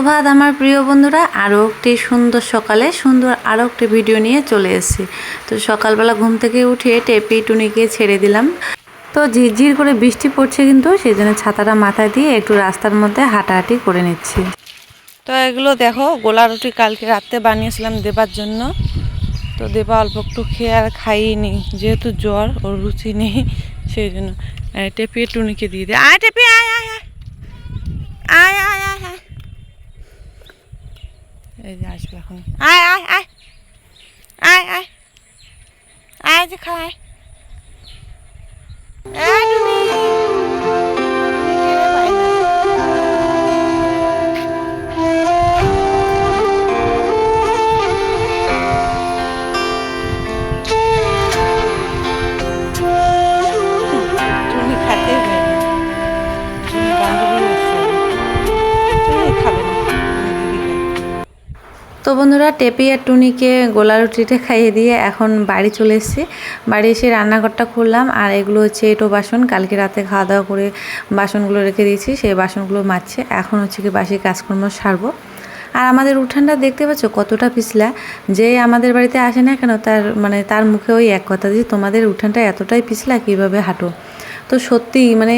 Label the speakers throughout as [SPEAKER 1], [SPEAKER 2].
[SPEAKER 1] সুপ্রভাত আমার প্রিয় বন্ধুরা। আরও একটি সুন্দর সকালে, সুন্দর আরও একটি ভিডিও নিয়ে চলে এসেছি। তো সকালবেলা ঘুম থেকে উঠে টেপি টুনিকে ছেড়ে দিলাম। তো ঝিরঝির করে বৃষ্টি পড়ছে কিন্তু সেই জন্য ছাতাটা মাথায় দিয়ে একটু রাস্তার মধ্যে হাঁটাহাঁটি করে নিচ্ছি।
[SPEAKER 2] তো এগুলো দেখো, গোলা রুটি কালকে রাতে বানিয়েছিলাম দেবার জন্য। তো দেবা অল্প একটু খেয়ে আর খাইনি যেহেতু জ্বর, ওর রুচি নেই, সেই জন্য টেপিয়ে টুনিকে দিয়ে দে আয় টেপি, আয় আয় আয় আয় এই যে আসবে এখন। আয় আয় আয়। আয় আয়। আয় যে খায়
[SPEAKER 1] তো বন্ধুরা, টেপি আর টুনিকে গোলা রুটিটা খাইয়ে দিয়ে এখন বাড়ি চলে এসেছি। বাড়ি এসে রান্নাঘরটা খুললাম, আর এগুলো হচ্ছে এটো বাসন। কালকে রাতে খাওয়া দাওয়া করে বাসনগুলো রেখে দিয়েছি, সেই বাসনগুলো মাজছে। এখন হচ্ছে কি বাসি কাজকর্ম সারবো। আর আমাদের উঠানটা দেখতে পাচ্ছ কতটা পিছলা। যে আমাদের বাড়িতে আসে না কেন, তার মানে তার মুখে ওই এক কথা যে, তোমাদের উঠানটা এতটাই পিছলা, কীভাবে হাঁটো? তো সত্যি মানে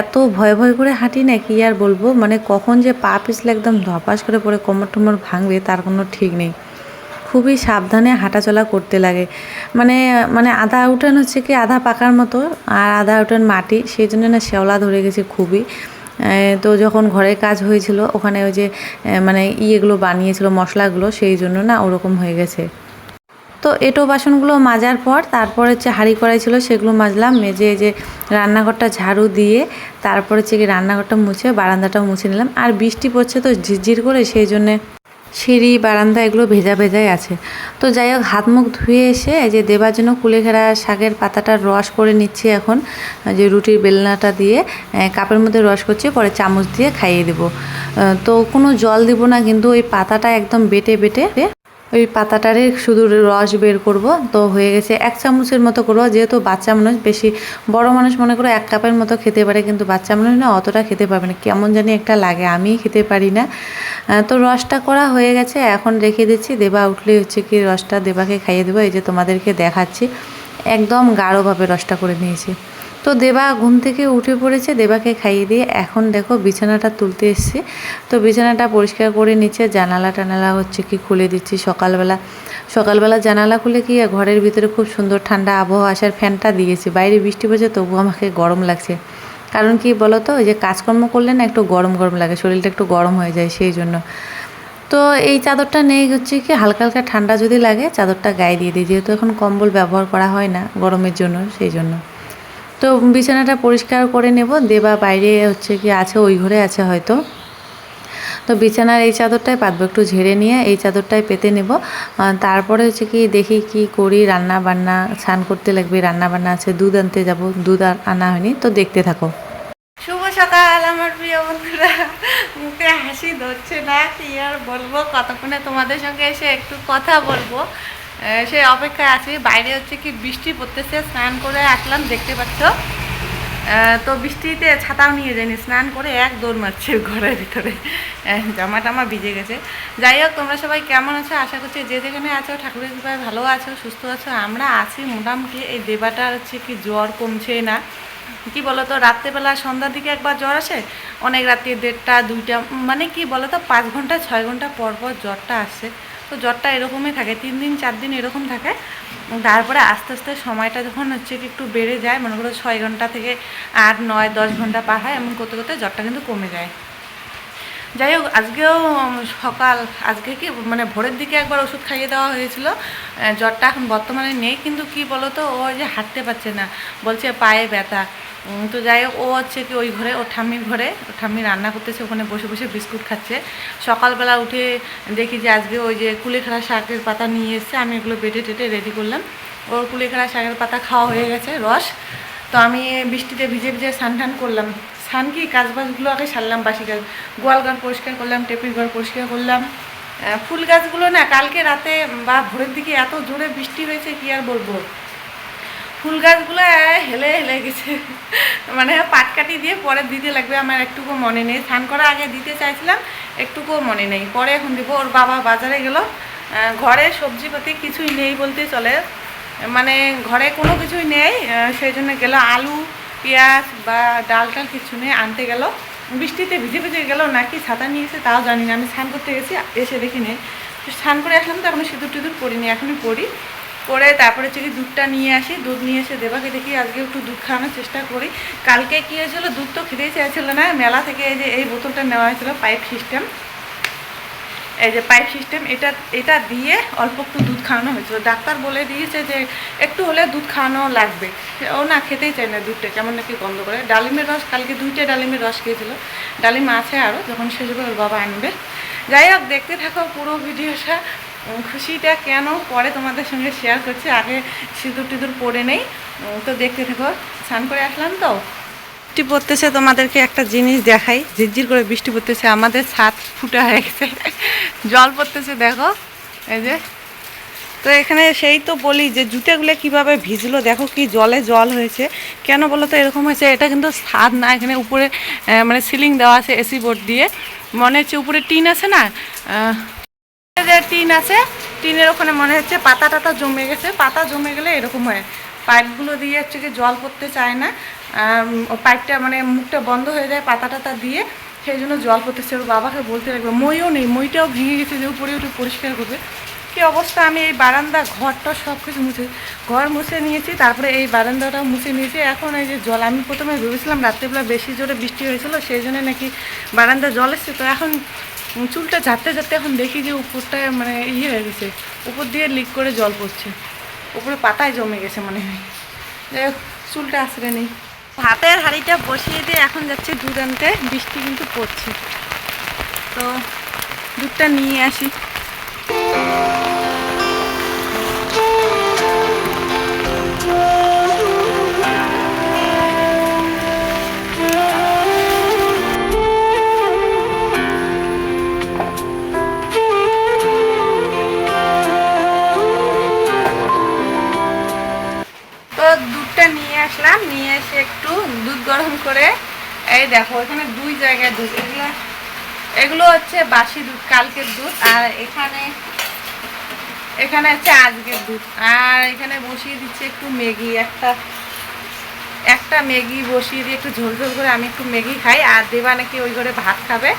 [SPEAKER 1] এত ভয় ভয় করে হাঁটি না, কি আর বলব? মানে কখন যে পা পিছলে একদম ধপাস করে পরে কোমর টমর ভাঙবে, তার কোনো ঠিক নেই। খুবই সাবধানে হাঁটাচলা করতে লাগে। মানে মানে আধা উঠান হচ্ছে কি আধা পাকার মতো, আর আধা উঠান মাটি, সেই জন্য না শ্যাওলা ধরে গেছে খুবই। তো যখন ঘরের কাজ হয়েছিল, ওখানে ওই যে মানে ইয়েগুলো বানিয়েছিল, মশলাগুলো, সেই জন্য না ওরকম হয়ে গেছে। তো এটো বাসনগুলো মাজার পর তারপর হচ্ছে হাঁড়ি কড়াই ছিল, সেগুলো মাজলাম, মেজে যে রান্নাঘরটা ঝাড়ু দিয়ে তারপর হচ্ছে কি রান্নাঘরটা মুছে বারান্দাটাও মুছে নিলাম। আর বৃষ্টি পড়ছে তো ঝিরঝির করে, সেই জন্যে সিঁড়ি, বারান্দা এগুলো ভেজা ভেজাই আছে। তো যাই হোক, হাত মুখ ধুয়ে এসে যে দেবার জন্য কুলেখেরা শাকের পাতাটার রস করে নিচ্ছি এখন, যে রুটির বেলনাটা দিয়ে কাপের মধ্যে রস করছি, পরে চামচ দিয়ে খাইয়ে দেবো। তো কোনো জল দিব না, কিন্তু ওই পাতাটা একদম বেটে বেটে ওই পাতাটারে শুধু রস বের করব। তো হয়ে গেছে এক চামচের মতো করব। যেহেতু বাচ্চা মানুষ, বেশি বড় মানুষ মনে করো এক কাপের মতো খেতে পারে, কিন্তু বাচ্চা মানুষ না অতটা খেতে পারবে না। কেমন জানি একটা লাগে আমি খেতে পারি না। তো রসটা করা হয়ে গেছে, এখন রেখে দিচ্ছি। দেবা উঠলে হচ্ছে কি রসটা দেবাকে খাইয়ে দেবো। এই যে তোমাদেরকে দেখাচ্ছি। একদম গাঢ়ভাবে রসটা করে নিয়েছি। তো দেবা ঘুম থেকে উঠে পড়েছে, দেবাকে খাইয়ে দিয়ে এখন দেখো বিছানাটা তুলতে এসেছি। তো বিছানাটা পরিষ্কার করে নিচ্ছে, জানালা টানালা হচ্ছে কি খুলে দিচ্ছি সকালবেলা। সকালবেলা জানালা খুলে কি ঘরের ভিতরে খুব সুন্দর ঠান্ডা আবহাওয়া আসার ফ্যানটা দিয়েছি। বাইরে বৃষ্টি পড়ছে, তবু আমাকে গরম লাগছে। কারণ কি বলো তো ওই যে কাজকর্ম করলে না একটু গরম গরম লাগে, শরীরটা একটু গরম হয়ে যায় সেই জন্য। তো এই চাদরটা নেই হচ্ছে কি, হালকা হালকা ঠান্ডা যদি লাগে, চাদরটা গায়ে দিয়ে দিই। যেহেতু এখন কম্বল ব্যবহার করা হয় না গরমের জন্য, সেই জন্য। তো বিছানাটা পরিষ্কার করে নেব দেবা বাইরে হচ্ছে কি আছে, ওই ঘরে আছে হয়তো। তো বিছানার এই চাদরটাই পাতবো, একটু ঝেড়ে নিয়ে এই চাদরটাই পেতে নেব। তারপরে হচ্ছে কি দেখি কি করি রান্না বান্না স্নান করতে লাগবে রান্না বান্না আছে, দুধ আনতে যাব, দুধ আনা হয়নি, তো দেখতে থাকো।
[SPEAKER 2] শুভ সকাল আমার প্রিয় বন্ধুরা। মুখে হাসি ধরছে না, কি আর বলব? কতক্ষণে তোমাদের সঙ্গে এসে একটু কথা বলব? আহ, সে অপেক্ষায় আছি। বাইরে হচ্ছে কি বৃষ্টি পড়তেছে স্নান করে আসলাম দেখতে পাচ্ছ। তো বৃষ্টিতে ছাতাও নিয়ে যায়নি স্নান করে এক দৌড় মারছে ঘরের ভিতরে। জামা টামা ভিজে গেছে। যাই হোক তোমরা সবাই কেমন আছো? আশা করছি যে যেখানে আছো ঠাকুরের কৃপায় ভালো আছো সুস্থ আছো। আমরা আছি মোটামুটি এই দেবাটা হচ্ছে কি জ্বর কমছে না। কি বলতো রাত্রেবেলা সন্ধ্যার দিকে একবার জ্বর আসে অনেক রাত্রি দেড়টা দুইটা মানে কি বলতো পাঁচ ঘণ্টা ছয় ঘণ্টা পর পর জ্বরটা আসছে তো জ্বরটা এরকমই থাকে, তিন দিন, চার দিন এরকম থাকে। তারপরে আস্তে আস্তে সময়টা যখন হচ্ছে একটু বেড়ে যায়, মনে করো ছয় ঘণ্টা থেকে আট, নয়, দশ ঘণ্টা পার হয়, এমন করতে করতে জ্বরটা কিন্তু কমে যায়। যাই হোক, আজকেও সকাল, আজকে কি মানে ভোরের দিকে একবার ওষুধ খাইয়ে দেওয়া হয়েছিল জ্বরটা এখন বর্তমানে নেই, কিন্তু কি বলতো, ও যে হাঁটতে পারছে না, বলছে পায়ে ব্যথা। তো যাই হোক, ও হচ্ছে কি ওই ঘরে ও ঠাম্মির ঘরে ও ঠাম্মি রান্না করতেছে, ওখানে বসে বসে বিস্কুট খাচ্ছে। সকালবেলা উঠে দেখি যে আজকে ওই যে কুলেখাড়া শাকের পাতা নিয়ে এসছে, আমি এগুলো বেটে টেটে রেডি করলাম। ওর কুলেখাড়া শাকের পাতা খাওয়া হয়ে গেছে, রস। তো আমি বৃষ্টিতে ভিজে ভিজে স্নান টান করলাম। স্নান কি কাজ বাজগুলো আগে সারলাম, বাসি গাছ গোয়াল ঘর পরিষ্কার করলাম, টেপির ঘর পরিষ্কার করলাম। ফুল গাছগুলো না, কালকে রাতে, বা ভোরের দিকে এত জোরে বৃষ্টি হয়েছে, কি আর বলব? ফুল গাছগুলো হেলে গেছে মানে পাটকাটি দিয়ে পরে দিতে লাগবে, আমার একটুকু মনে নেই। স্নান করা আগে দিতে চাইছিলাম একটুকুও মনে নেই। পরে এখন দিব, ওর বাবা বাজারে গেল। ঘরে সবজিপাতি কিছুই নেই বলতে চলে। মানে ঘরে কোনো কিছুই নেই সেই জন্য গেল আলু, পেঁয়াজ বা ডাল টাল কিছু নেই আনতে গেল। বৃষ্টিতে ভিজে ভিজে গেল, নাকি ছাতা নিয়েছে তাও জানি না। আমি স্নান করতে গেছি, এসে দেখি নেই। স্নান করে আসলাম তো এখনও সিঁদুর টিঁদুর পরিনি এখনই পড়ি। করে তারপরে হচ্ছে কি দুধটা নিয়ে আসি, দুধ নিয়ে এসে দেবাকে দেখি আজকে একটু দুধ খাওয়ানোর চেষ্টা করি। কালকে কী হয়েছিল? দুধ তো খেতেই চাইছিল না। মেলা থেকে এই যে, এই বোতলটা নেওয়া হয়েছিল, পাইপ সিস্টেম। এই যে পাইপ সিস্টেম, এটা এটা দিয়ে অল্প একটু দুধ খাওয়ানো হয়েছিল। ডাক্তার বলে দিয়েছে যে, একটু হলে দুধ খাওয়ানো লাগবে। ও না, খেতেই চায় না দুধটা, কেমন নাকি গন্ধ করে। ডালিমের রস, কালকে দুইটা ডালিমের রস খেয়েছিল। ডালিম আছে আরও যখন শেষ ওর বাবা আনবে। যাই হোক, দেখতে থাকো পুরো ভিডিওটা খুশিটা কেন পরে তোমাদের সঙ্গে শেয়ার করছি? আগে সিঁদুর টিঁদুর পরে নেই। তো দেখতে থাকো। স্নান করে আসলাম তো। বৃষ্টি পড়তেছে, তোমাদেরকে একটা জিনিস দেখাই। ঝিরঝির করে বৃষ্টি পড়তেছে, আমাদের ছাদ ফুটা হয়ে গেছে। জল পড়তেছে, দেখো। এই যে। তো এখানে সেই তো বলি যে, জুতেগুলো কীভাবে ভিজলো, দেখো কি জলে জল হয়েছে। কেন বলো তো, এরকম হয়েছে, এটা কিন্তু ছাদ না, এখানে উপরে মানে সিলিং দেওয়া আছে, এসি বোর্ড দিয়ে। মনে হচ্ছে উপরে টিন আছে না? যে টিন আছে। টিনের ওখানে মনে হচ্ছে পাতা টাতা জমে গেছে। পাতা জমে গেলে এরকম হয়। পাইপগুলো দিয়ে হচ্ছে কি জল পড়তে চায় না। পাইপটা মানে মুখটা বন্ধ হয়ে যায় পাতা টাতা দিয়ে। সেই জন্য জল পড়তেছে। ওর বাবাকে বলতে লাগবে, মইও নেই, মইটাও ভেঙে গেছে যে উপরে উঠে পরিষ্কার করবে। কি অবস্থা? আমি এই বারান্দা, ঘরটা সব কিছু মুছে, ঘর মুছে নিয়েছি, তারপরে এই বারান্দাটাও মুছে নিয়েছি। এখন এই যে জল, আমি প্রথমে ভেবেছিলাম রাত্রেবেলা বেশি জোরে বৃষ্টি হয়েছিল, সেই জন্য নাকি বারান্দা জল এসছে। তো এখন চুলটা যাতে যাতে এখন দেখি যে উপরটায় মানে ইয়ে হয়ে গেছে। উপর দিয়ে লিক করে জল পড়ছে। উপরে পাতায় জমে গেছে মনে হয়। যাই হোক, চুলটা আশ্রে নেই। ভাতের হাঁড়িটা বসিয়ে দিয়ে এখন যাচ্ছে দুধ আনতে। বৃষ্টি কিন্তু পড়ছে। তো দুধটা নিয়ে আসি। আসলাম, নিয়ে এসে একটু দুধ গরম করে, এই দেখো, এখানে দুই জায়গায় দুধ, এগুলো এগুলো হচ্ছে বাসি দুধ, কালকের দুধ, আর এখানে এখানে হচ্ছে আজকের দুধ, আর এখানে বসিয়ে দিচ্ছে একটু ম্যাগি, একটা একটা ম্যাগি বসিয়ে দিয়ে একটু ঝোল ঝোল করে আমি একটু ম্যাগি খাই, আর দেবা নাকি ওই ঘরে ভাত খাবে,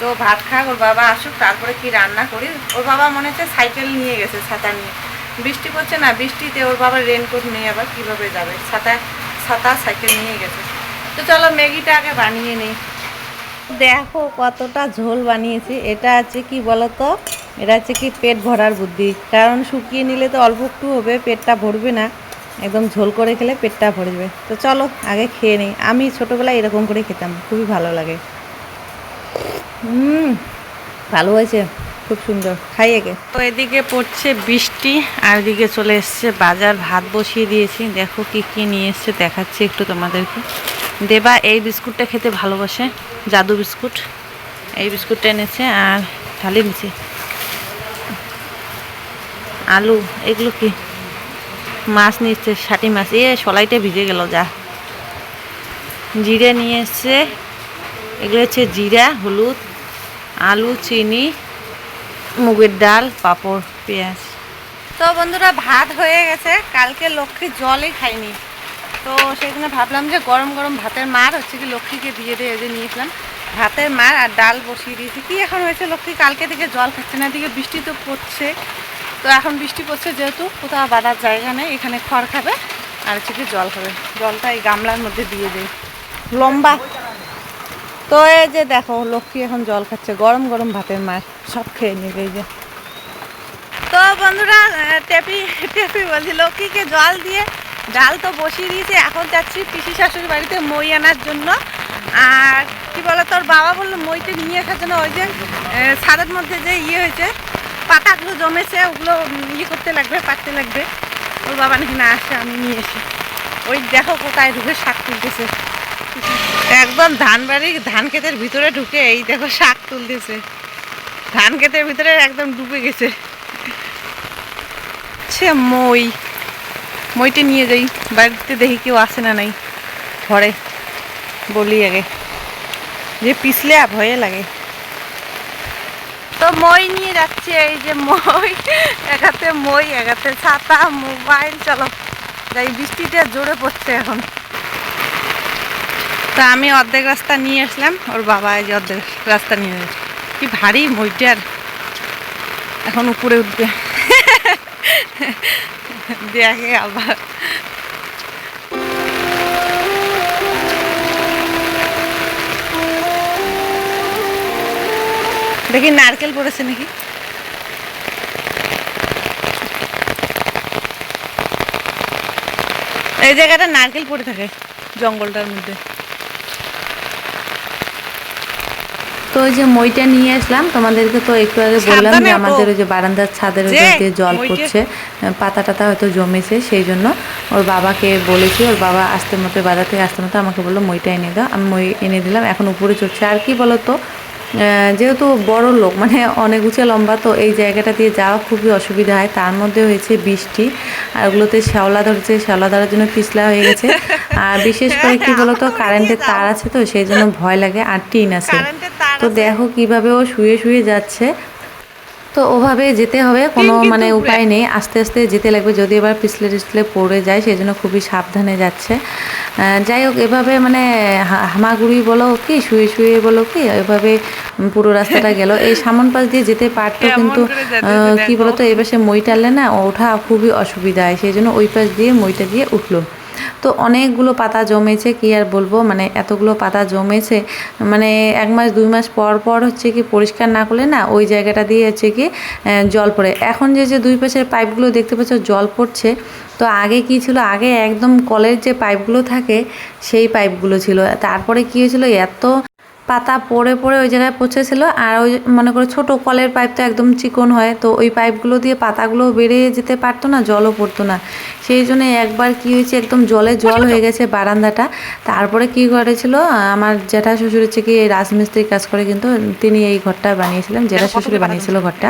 [SPEAKER 2] তো ভাত খাক, ওর বাবা আসুক, তারপরে কি রান্না করি, ওর বাবা মনে হচ্ছে সাইকেল নিয়ে গেছে ছাতা নিয়ে। বৃষ্টি পড়ছে না, বৃষ্টিতে ওর বাবার রেনকোট নিয়ে আবার কীভাবে যাবে? ছাতা ছাতা সাইকেল নিয়ে গেছে। তো চলো ম্যাগিটা আগে বানিয়ে নিই। দেখো কতটা ঝোল বানিয়েছি। এটা আছে কি বলতো? এটা হচ্ছে কি পেট ভরার বুদ্ধি। কারণ শুকিয়ে নিলে তো অল্প একটু হবে, পেটটা ভরবে না। একদম ঝোল করে খেলে পেটটা ভরে যাবে তো চলো আগে খেয়ে নিই। আমি ছোটোবেলায় এরকম করে খেতাম। খুবই ভালো লাগে। হুম, ভালো হয়েছে। খুব সুন্দর। খাই আগে তো এদিকে পড়ছে বৃষ্টি, আর এদিকে চলে এসছে বাজার। ভাত বসিয়ে দিয়েছি। দেখো কি কি নিয়ে এসছে, দেখাচ্ছি একটু তোমাদেরকে। দেবা এই বিস্কুটটা খেতে ভালোবাসে, জাদু বিস্কুট। এই বিস্কুটটা এনেছে আর থালি নিচে আলু, এগুলো কি? মাছ নিচ্ছে ষাটি মাছ। এ, সলাইটা ভিজে গেল, যা। জিরে নিয়ে এসছে। এগুলো হচ্ছে জিরা, হলুদ, আলু, চিনি মুগের ডাল, পাঁপড়, পেঁয়াজ। তো বন্ধুরা, ভাত হয়ে গেছে। কালকে লক্ষ্মী জলই খাইনি তো সেই জন্য ভাবলাম যে গরম গরম ভাতের মার হচ্ছে কি লক্ষ্মীকে দিয়ে দিয়ে যে নিয়েছিলাম ভাতের মার আর ডাল বসিয়ে দিয়েছি। কি এখন হয়েছে লক্ষ্মী? কালকে থেকে জল খাচ্ছে না। এদিকে বৃষ্টি তো পড়ছে। তো এখন বৃষ্টি পড়ছে যেহেতু, কোথাও বাঁধার জায়গা নেই। এখানে খড় খাবে আর হচ্ছে কি জল খাবে। জলটা এই গামলার মধ্যে দিয়ে দেয় লম্বা। তো এই যে দেখো, লক্ষ্মী এখন জল খাচ্ছে, গরম গরম ভাতের মার, সব খেয়ে নেবে এই যে। তো বন্ধুরা টেপি টেপি বলছি, লক্ষ্মীকে জল দিয়ে ডাল তো বসিয়ে দিয়েছে, এখন যাচ্ছি পিসি শাশুড়ি বাড়িতে মই আনার জন্য। আর কি বলো, তোর বাবা বলল মইটা নিয়ে আসার জন্য, ওই যে ছাদের মধ্যে যে ইয়ে হয়েছে, পাতাগুলো জমেছে, ওগুলো ইয়ে করতে লাগবে, পাকতে লাগবে। ওর বাবা নাকি না আসে, আমি নিয়ে এসি। ওই দেখো কোথায় ঢুকে শাক তুলতেছে। একদম ধান বাড়ি, ধান ক্ষেতের ভিতরে ঢুকে এই দেখো শাক তুলতেছে। ধান ক্ষেতের ভিতরে একদম ডুবে গেছে। সে মই। মইটা নিয়ে যাই, বাড়িতে দেখি কেউ আসে না নাই। ঘরে, বলি আগে। যে পিছলে ভয়ে লাগে। তো মই নিয়ে যাচ্ছে, এই যে মই। একাতে মই, একাতে ছাতা, মোবাইল, চলো। যাই, বৃষ্টিটা জোরে পড়ছে এখন। তা আমি অর্ধেক রাস্তা নিয়ে আসলাম, ওর বাবা এই যে অর্ধেক রাস্তা নিয়ে যাচ্ছে কি ভারী মইটার। এখন উপরে উঠবে। দেখে আবার। দেখি নারকেল পড়েছে নাকি? এই জায়গাটা নারকেল পড়ে থাকে, জঙ্গলটার মধ্যে।
[SPEAKER 1] তো ওই যে মইটা নিয়ে আসলাম তোমাদেরকে তো একটু আগে বললাম যে আমাদের ওই যে বারান্দার ছাদের উপর দিয়ে জল পড়ছে পাতা টাতা হয়তো জমেছে সেই জন্য ওর বাবাকে বলেছি ওর বাবা আসতে মতো বাজার থেকে আসতে মতো আমাকে বলল মইটা এনে দাও। আমি মই এনে দিলাম এখন উপরে চড়ছে। আর কি বলতো? যেহেতু বড় লোক মানে অনেক উঁচে লম্বা তো এই জায়গাটা দিয়ে যাওয়া খুবই অসুবিধা হয়। তার মধ্যে হয়েছে বৃষ্টি আর ওগুলোতে শ্যাওলা ধরছে শ্যাওলা ধরার জন্য পিছলা হয়ে গেছে। আর বিশেষ করে কি বলতো কারেন্টের তার আছে তো সেই জন্য ভয় লাগে আর টিন আছে। তো দেখো কীভাবে ও শুয়ে শুয়ে যাচ্ছে। তো ওভাবে যেতে হবে কোনো মানে উপায় নেই। আস্তে আস্তে যেতে লাগবে। যদি এবার পিছলে টিছলে পড়ে যায় সেই জন্য খুবই সাবধানে যাচ্ছে। যাই হোক এভাবে মানে হামাগুড়ি বলো কি শুয়ে শুয়ে বলো কি এভাবে পুরো রাস্তাটা গেল। এই সামন পাশ দিয়ে যেতে পারতো কিন্তু কি বলতো এই পাশে মই টানলে না ওঠা খুবই অসুবিধা হয়। সেই জন্য ওই পাশ দিয়ে মইটা দিয়ে উঠল। তো অনেকগুলো পাতা জমেছে কি আর বলব? মানে এতগুলো পাতা জমেছে মানে এক মাস, দুই মাস পর পর হচ্ছে কি পরিষ্কার না করলে না ওই জায়গাটা দিয়ে হচ্ছে কি জল পড়ে। এখন যে যে দুই পাশের পাইপগুলো দেখতে পাচ্ছ জল পড়ছে, তো আগে কি ছিল? আগে একদম কলের যে পাইপগুলো থাকে, সেই পাইপগুলো ছিল। তারপরে কি হয়েছিল? এত পাতা পড়ে পড়ে ওই জায়গায় পচেছিল আর ওই মনে করো ছোট কলের পাইপ তো একদম চিকন হয়, তো ওই পাইপগুলো দিয়ে পাতাগুলো বেড়ে যেতে পারতো না, জলও পড়তো না। সেই জন্য একবার কি হয়েছে, একদম জলে জল হয়ে গেছে বারান্দাটা। তারপরে কি করেছিল আমার জ্যাঠা শ্বশুর হচ্ছে কি এই রাজমিস্ত্রি কাজ করে কিন্তু তিনি এই ঘরটা বানিয়েছিলেন জেঠা শ্বশুরে বানিয়েছিল ঘরটা।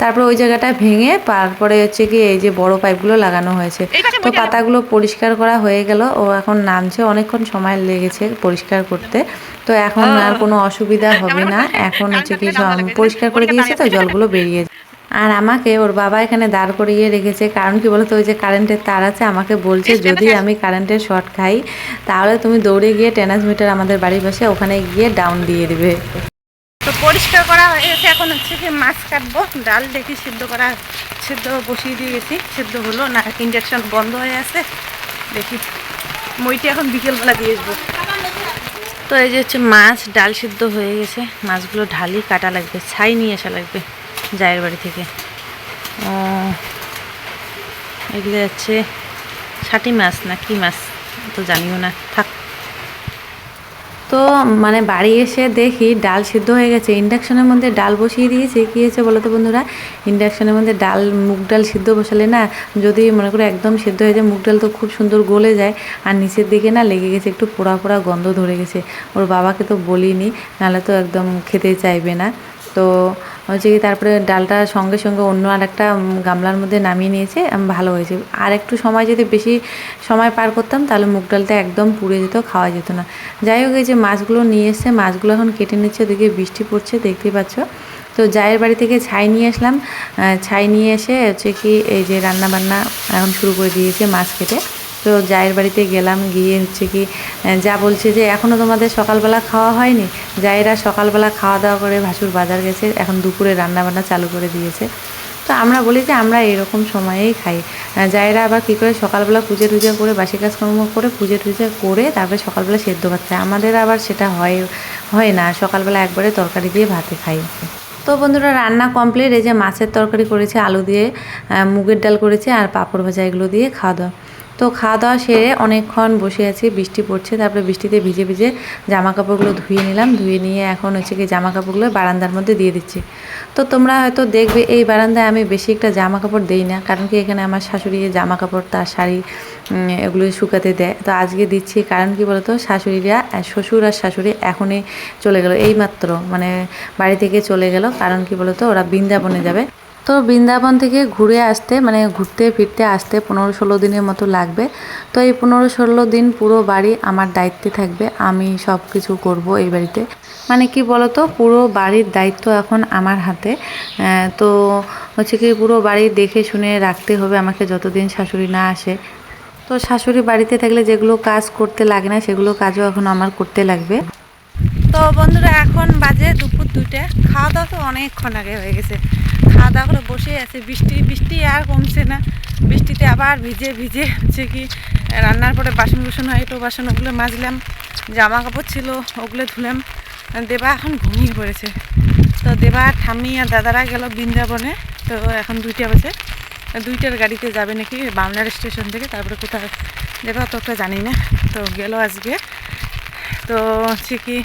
[SPEAKER 1] তারপরে ওই জায়গাটা ভেঙে তারপরে হচ্ছে কি এই যে বড় পাইপগুলো লাগানো হয়েছে। তো পাতাগুলো পরিষ্কার করা হয়ে গেল, ও এখন নামছে, অনেকক্ষণ সময় লেগেছে পরিষ্কার করতে। তো এখন আর কোনো অসুবিধা হবে না। এখন হচ্ছে কি পরিষ্কার করে দিয়েছে তো জলগুলো বেরিয়ে। আর আমাকে ওর বাবা এখানে দাঁড় করিয়ে রেখেছে। কারণ কি বলতো ওই যে কারেন্টের তার আছে আমাকে বলছে যদি আমি কারেন্টের শর্ট খাই তাহলে তুমি দৌড়ে গিয়ে ট্রান্সমিটার আমাদের বাড়ির পাশে ওখানে গিয়ে ডাউন দিয়ে দেবে।
[SPEAKER 2] তো পরিষ্কার করা হয়ে গেছে। এখন হচ্ছে কি মাছ কাটবো। ডাল দেখি সিদ্ধ করা সিদ্ধ বসিয়ে দিয়ে গেছি। সিদ্ধ হলো না ইঞ্জেকশন বন্ধ হয়ে আছে। দেখি মইটি এখন বিকেলবেলা দিয়ে আসব। তো এই যে হচ্ছে মাছ, ডাল সিদ্ধ হয়ে গেছে। মাছগুলো ঢালি, কাটা লাগবে, ছাই নিয়ে আসা লাগবে জায়ের বাড়ি থেকে। ও, এগুলো যাচ্ছে ষাটি মাছ না কি মাছ? তো জানিও না। থাক।
[SPEAKER 1] তো মানে বাড়ি এসে দেখি ডাল সিদ্ধ হয়ে গেছে। ইন্ডাকশনের মধ্যে ডাল বসিয়ে দিয়েছে। কী হয়েছে বলো তো বন্ধুরা? ইন্ডাকশনের মধ্যে ডাল, মুগ ডাল সিদ্ধ বসালে না, যদি মনে করো একদম সিদ্ধ হয়ে যায়, মুগ ডাল তো খুব সুন্দর গলে যায়, আর নিচের দিকে না লেগে গেছে একটু পোড়া পোড়া গন্ধ ধরে গেছে। ওর বাবাকে তো বলিনি, নাহলে তো একদম খেতে চাইবে না। তো হচ্ছে কি তারপরে ডালটা সঙ্গে সঙ্গে অন্য আর একটা গামলার মধ্যে নামিয়ে নিয়েছে ভালো হয়েছে। আর একটু সময় যদি বেশি সময় পার করতাম, তাহলে মুগ ডালটা একদম পুড়ে যেত, খাওয়া যেত না। যাই হোক, এই যে মাছগুলো নিয়ে এসছে, মাছগুলো এখন কেটে নিচ্ছে, ওদিকে বৃষ্টি পড়ছে, দেখতেই পাচ্ছ। তো জায়ের বাড়ি থেকে ছাই নিয়ে আসলাম। ছাই নিয়ে এসে হচ্ছে কি, এই যে রান্না বান্না এখন শুরু করে দিয়েছে মাছ কেটে। তো জায়ের বাড়িতে গেলাম, গিয়ে হচ্ছে কি যা বলছে যে এখনও তোমাদের সকালবেলা খাওয়া হয়নি। জায়েরা সকালবেলা খাওয়া দাওয়া করে ভাসুর বাজার গেছে, এখন দুপুরে রান্না বান্না চালু করে দিয়েছে। তো আমরা বলি যে আমরা এরকম সময়েই খাই। জায়েরা আবার কী করে সকালবেলা পুজো টুজো করে, বাসি কাজকর্ম করে, পুজো টুজো করে তারপরে সকালবেলা সেদ্ধ ভাত খায়। আমাদের আবার সেটা হয় হয় না। সকালবেলা একবারে তরকারি দিয়ে ভাতে খাই। তো বন্ধুরা, রান্না কমপ্লিট এই যে মাছের তরকারি করেছে, আলু দিয়ে মুগের ডাল করেছে আর পাঁপড় ভাজা এগুলো দিয়ে খাওয়া দাওয়া। তো খাওয়া দাওয়া সেরে অনেকক্ষণ বসে আছি, বৃষ্টি পড়ছে, তারপরে বৃষ্টিতে ভিজে ভিজে জামা কাপড়গুলো ধুয়ে নিলাম, ধুয়ে নিয়ে এখন হচ্ছে কি জামা কাপড়গুলো বারান্দার মধ্যে দিয়ে দিচ্ছি। তো তোমরা হয়তো দেখবে এই বারান্দায় আমি বেশি একটা জামা কাপড় দেই না, কারণ কি এখানে আমার শাশুড়ি জামা কাপড় তার শাড়ি এগুলো শুকাতে দেয়। তো আজকে দিচ্ছি কারণ কি বলতো, শাশুড়িরা শ্বশুর আর শাশুড়ি এখনই চলে গেল এই মাত্র মানে বাড়ি থেকে চলে গেল, কারণ কি বলতো, ওরা বৃন্দাবনে যাবে। তো বৃন্দাবন থেকে ঘুরে আসতে মানে ঘুরতে ফিরতে আসতে পনেরো ষোলো দিনের মতো লাগবে। তো এই পনেরো ষোলো দিন পুরো বাড়ি আমার দায়িত্বে থাকবে, আমি সব কিছু করব এই বাড়িতে। মানে কি বলতো, পুরো বাড়ির দায়িত্ব এখন আমার হাতে। তো হচ্ছে কি পুরো বাড়ি দেখে শুনে রাখতে হবে আমাকে যতদিন শাশুড়ি না আসে। তো শাশুড়ি বাড়িতে থাকলে যেগুলো কাজ করতে লাগে না, সেগুলো কাজও এখন আমার করতে লাগবে।
[SPEAKER 2] তো বন্ধুরা, এখন বাজে দুপুর দুইটা। খাওয়া দাওয়া তো অনেকক্ষণ আগে হয়ে গেছে। খাওয়া দাওয়া করে বসে আছে। বৃষ্টি বৃষ্টি আর কমছে না। বৃষ্টিতে আবার ভিজে ভিজে হচ্ছে কি, রান্নার পরে বাসন কুসন হয়, তো বাসন ওগুলো মাজলাম। জামা কাপড় ছিল, ওগুলো ধুলাম। দেবা এখন ঘুমিয়ে পড়েছে। তো দেবা, ঠাম্মি আর দাদারা গেল বৃন্দাবনে। তো এখন দুইটা বাজে। দুইটার গাড়িতে যাবে নাকি? বামনার স্টেশন থেকে, তারপরে কোথায়? দেবা তো জানি না। তো গেল আজকে। তো হচ্ছে কি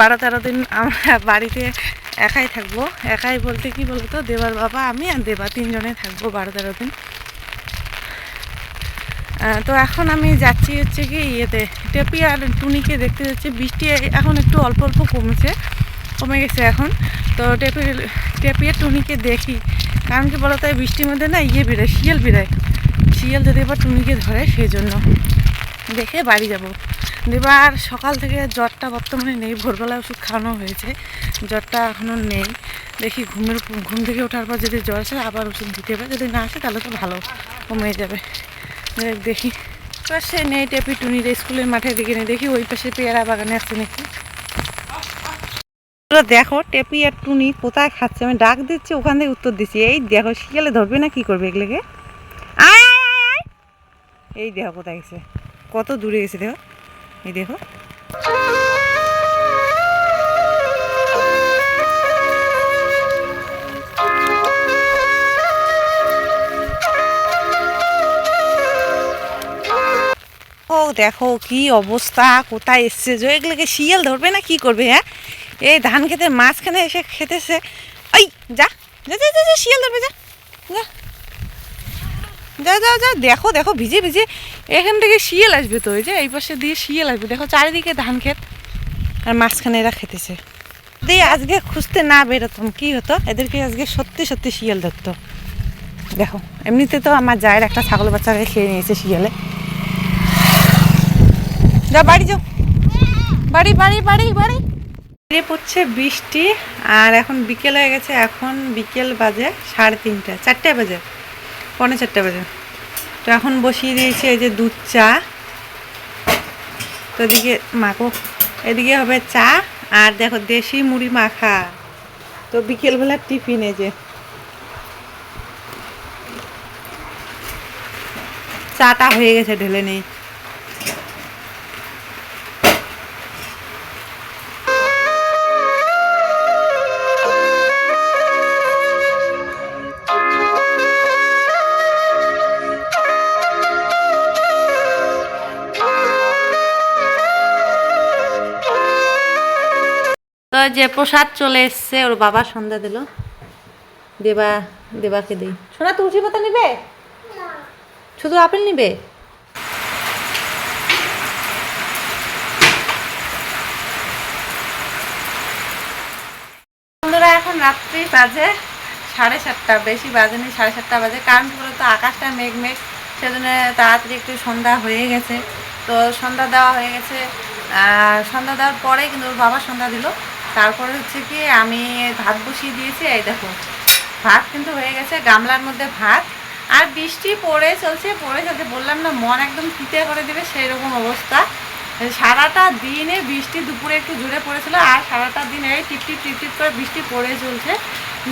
[SPEAKER 2] বারো তেরো দিন আমরা বাড়িতে একাই থাকব। একাই বলতে কি বলতো দেবার বাবা, আমি আর দেবা তিনজনে থাকব বারো তেরো দিন তো এখন আমি যাচ্ছি হচ্ছে কি ইয়েতে, টেপি আর টুনিকে দেখতে যাচ্ছি। বৃষ্টি এখন একটু অল্প অল্প কমেছে, কমে গেছে এখন। তো টেপি টেপি আর টুনিকে দেখি, কারণ কি বলতো বৃষ্টির মধ্যে না ইয়ে বেরোয়, শিয়াল বেরোয়। শিয়াল যদি এবার টুনিকে ধরে, সেই জন্য। দেখে বাড়ি যাব। এবার সকাল থেকে জ্বরটা বর্তমানে নেই, ভোরবেলা ওষুধ খাওয়ানো হয়েছে। জ্বরটা এখনও নেই। দেখি ঘুমের ঘুম থেকে ওঠার পর যদি জ্বর আসে, আবার ওষুধ দিতে হবে। যদি না আসে, তাহলে তো ভালো, কমে যাবে। দেখ। পাশে নেই, টেপি টুনির স্কুলের মাঠের দিকে নেই। দেখি ওই পাশে পেয়ারা বাগানে আছে নাকি। দেখো, টেপি আর টুনি কোথায় খাচ্ছে? আমি ডাক দিচ্ছি, ওখান থেকে উত্তর দিচ্ছি। এই দেখো, শিয়ালে ধরবে না, কি করবে এগুলোকে। এই দেখো, কোথায় গেছে। কত দূরে গেছে দেখো। এই দেখো। ও দেখো কি অবস্থা কোথায় এসছে? যে এগুলোকে শিয়াল ধরবে না কি করবে হ্যাঁ? এই ধান খেতের মাঝখানে এসে খেতেছে। যা যা যা যা, যা শিয়াল ধরবে যা যা। যা যা যা, দেখো দেখো, ভিজে ভিজে। এখান থেকে শিয়াল আসবে তো ওই যে এই পাশে দিয়ে শিয়াল আসবে। দেখো, চারিদিকে ধান ক্ষেত। আর মাঝখানে এরা খেতেছে। দিয়ে আজকে খুঁজতে না বেরোতাম। কি হতো? এদেরকে আজকে সত্যি সত্যি শিয়াল ধরতো। দেখো, এমনিতে তো আমার জায়ের একটা ছাগল বাচ্চাকে খেয়ে নিয়েছে শিয়ালে। যা, বাড়ি যাও। বাড়ি বাড়ি বাড়ি বাড়ি। পড়ছে বৃষ্টি, আর এখন বিকেল হয়ে গেছে। এখন বিকেল বাজে সাড়ে তিনটা, চারটে বাজে। পৌনে চারটে বাজে। তো এখন বসিয়ে দিয়েছি এই যে দুধ চা। তো এদিকে মাখো। এদিকে হবে চা আর দেখো দেশি মুড়ি মাখা। তো বিকেলবেলার টিফিন এই যে। চাটা হয়ে গেছে, ঢেলে নেই। তো যে প্রসাদ চলে এসছে, ওর বাবা সন্ধ্যা দিল। দেবা, দেবাকে দিই। সোনা, তুলসী পাতা নিবে? শুধু আপেল নিবে? বন্ধুরা, এখন রাত্রি বাজে সাড়ে সাতটা, বেশি বাজেনি সাড়ে সাতটা বাজে। কারণ কি বলতো, আকাশটা মেঘ মেঘ, সেজন্য তাড়াতাড়ি একটু সন্ধ্যা হয়ে গেছে। তো সন্ধ্যা দেওয়া হয়ে গেছে। সন্ধ্যা দেওয়ার পরে কিন্তু ওর বাবা সন্ধ্যা দিল। তারপরে হচ্ছে কি আমি ভাত বসিয়ে দিয়েছি, এই দেখো। ভাত কিন্তু হয়ে গেছে, গামলার মধ্যে ভাত। আর বৃষ্টি পড়ে চলছে পড়ে চলছে, বললাম না, মন একদম ফিতে করে দেবে সেই রকম অবস্থা। সারাটা দিনে বৃষ্টি দুপুরে একটু জুড়ে পড়েছিল, আর সারাটা দিনে এই টিপ টিপ টিপ টিপ করে বৃষ্টি পড়ে চলছে।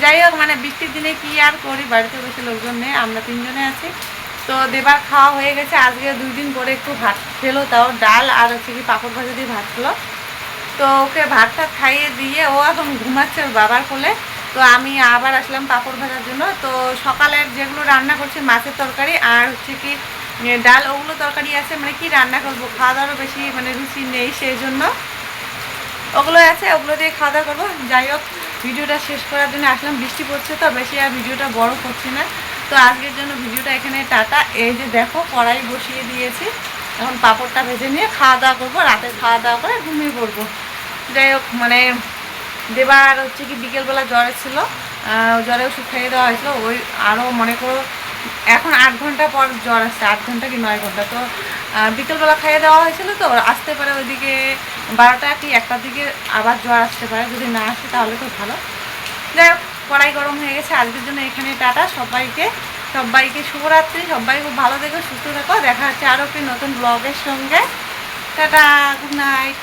[SPEAKER 2] যাই হোক মানে বৃষ্টির দিনে কি আর করি, বাড়িতে বসে লোকজন নেই, আমরা তিনজনে আছি। তো দেবার খাওয়া হয়ে গেছে, আজকে দুই দিন পরে একটু ভাত খেলো, তাও ডাল আর হচ্ছে কি পাঁপড় ভাজা দিয়ে ভাত খেলো। তো ওকে ভাতটা খাইয়ে দিয়ে ও এখন ঘুমাচ্ছে বাবার কোলে। তো আমি আবার আসলাম পাঁপড় ভাজার জন্য। তো সকালের যেগুলো রান্না করছি, মাছের তরকারি আর হচ্ছে কি ডাল, ওগুলো তরকারি আছে। মানে কি রান্না করব? খাওয়া দাওয়ারও বেশি মানে রুচি নেই সেই জন্য ওগুলো আছে, ওগুলো দিয়ে খাওয়া দাওয়া করব। যাই হোক, ভিডিওটা শেষ করার জন্য আসলাম। বৃষ্টি পড়ছে তো, বেশি আর ভিডিওটা বড় করছি না। তো আজকের জন্য ভিডিওটা এখানে টাটা। এই যে দেখো, কড়াই বসিয়ে দিয়েছি। এখন পাঁপড়টা ভেজে নিয়ে খাওয়া দাওয়া করব। রাতে খাওয়া দাওয়া করে ঘুমিয়ে পড়ব। যাই হোক মানে দেবার হচ্ছে কি বিকেলবেলা জ্বর ছিল জ্বরে ওষুধ খাইয়ে দেওয়া হয়েছিল, ওই আরও মনে করো এখন আট ঘণ্টা পর জ্বর আসছে, আট ঘণ্টা কি নয় ঘণ্টা। তো বিকেলবেলা খাইয়ে দেওয়া হয়েছিল তো, আসতে পারে ওইদিকে বারোটা কি একটার দিকে আবার জ্বর আসতে পারে, যদি না আসে তাহলে তো ভালো। যাই হোক, কড়াই গরম হয়ে গেছে, আজকের জন্য এখানে টাটা, সবাইকে সবাইকে শুভরাত্রি, সবাই খুব ভালো থেকো, সুস্থ থেকো, দেখা হচ্ছে আরও একটি নতুন ব্লগের সঙ্গে। Tata good night